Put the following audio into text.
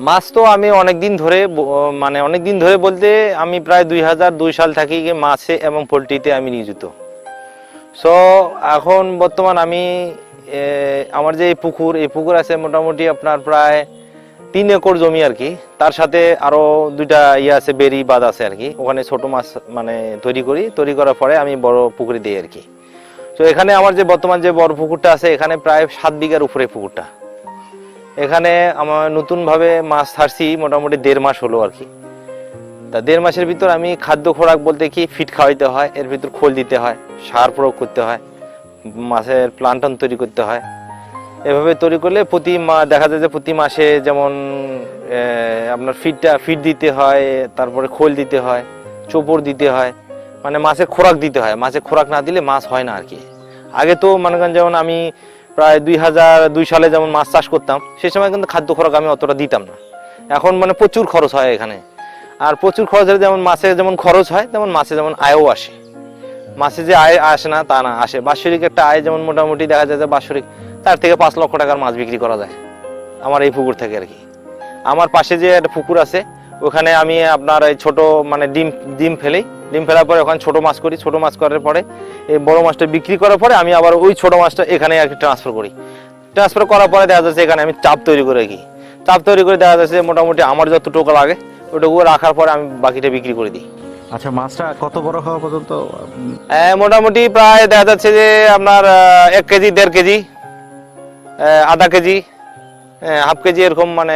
মাছ তো আমি অনেক দিন ধরে মানে অনেক দিন ধরে বলতে আমি প্রায় দুই হাজার দুই সাল থাকি মাছে এবং পোলট্রিতে আমি নিয়োজিত। সো এখন বর্তমান আমি আমার যে পুকুর, এই পুকুর আছে মোটামুটি আপনার প্রায় তিন একর জমি আর কি। তার সাথে আরও দুইটা ইয়ে আছে, বেরি বাদ আছে আর কি। ওখানে ছোট মাছ মানে তৈরি করি। তৈরি করার পরে আমি বড় পুকুরে দিই আর কি। তো এখানে আমার যে বর্তমান যে বড় পুকুরটা আছে, এখানে প্রায় সাত বিঘার উপরে পুকুরটা। এখানে আমার নতুনভাবে মাছ ছাড়ছি, মোটামুটি দেড় মাস হলো আর কি। তা দেড় মাসের ভিতর আমি খাদ্য খোরাক বলতে কি, ফিট খাওয়াইতে হয়, এর ভিতর খোল দিতে হয়, সার প্রয়োগ করতে হয়, মাছের প্লান্টন তৈরি করতে হয়। এভাবে তৈরি করলে প্রতি মা, দেখা যায় যে প্রতি মাসে যেমন আপনার ফিডটা ফিড দিতে হয়, তারপরে খোল দিতে হয়, চোপড় দিতে হয় মানে মাছের খোরাক দিতে হয়। মাছের খোরাক না দিলে মাছ হয় না আর কি। আগে তো মনে করেন যেমন আমি প্রায় দুই হাজার দুই সালে যেমন মাছ চাষ করতাম সেই সময় কিন্তু খাদ্য খোরাক আমি অতটা দিতাম না। এখন মানে প্রচুর খরচ হয় এখানে। আর প্রচুর খরচ হলে যেমন মাছে যেমন খরচ হয়, তেমন মাছে যেমন আয়ও আসে। মাছে যে আয় আসে না, তা না, আসে। বাৎসরিক একটা আয় যেমন মোটামুটি দেখা যায় যে বাৎসরিক তার থেকে পাঁচ লক্ষ টাকার মাছ বিক্রি করা যায়। আমার এই পুকুর থেকে আর কি। আমার পাশে যে একটা পুকুর আছে ওখানে আমি আপনার এই ছোটো মানে ডিম ডিম ফেলি ডিম ফেলার পরে ওখানে ছোটো মাছ করি ছোটো মাছ করার পরে এই বড়ো মাছটা বিক্রি করার পরে আমি আবার ওই ছোট মাছটা এখানে আর কি ট্রান্সফার করি। ট্রান্সফার করার পরে দেখা যাচ্ছে এখানে আমি চাপ তৈরি করে রাখি। চাপ তৈরি করে দেখা যাচ্ছে মোটামুটি আমার যতটুকু লাগে ওটুকু রাখার পরে আমি বাকিটা বিক্রি করে দিই। আচ্ছা মাছটা কত বড় হওয়া পর্যন্ত? মোটামুটি প্রায় দেখা যাচ্ছে যে আপনার এক কেজি দেড় কেজি আধা কেজি হাফ কেজি এরকম মানে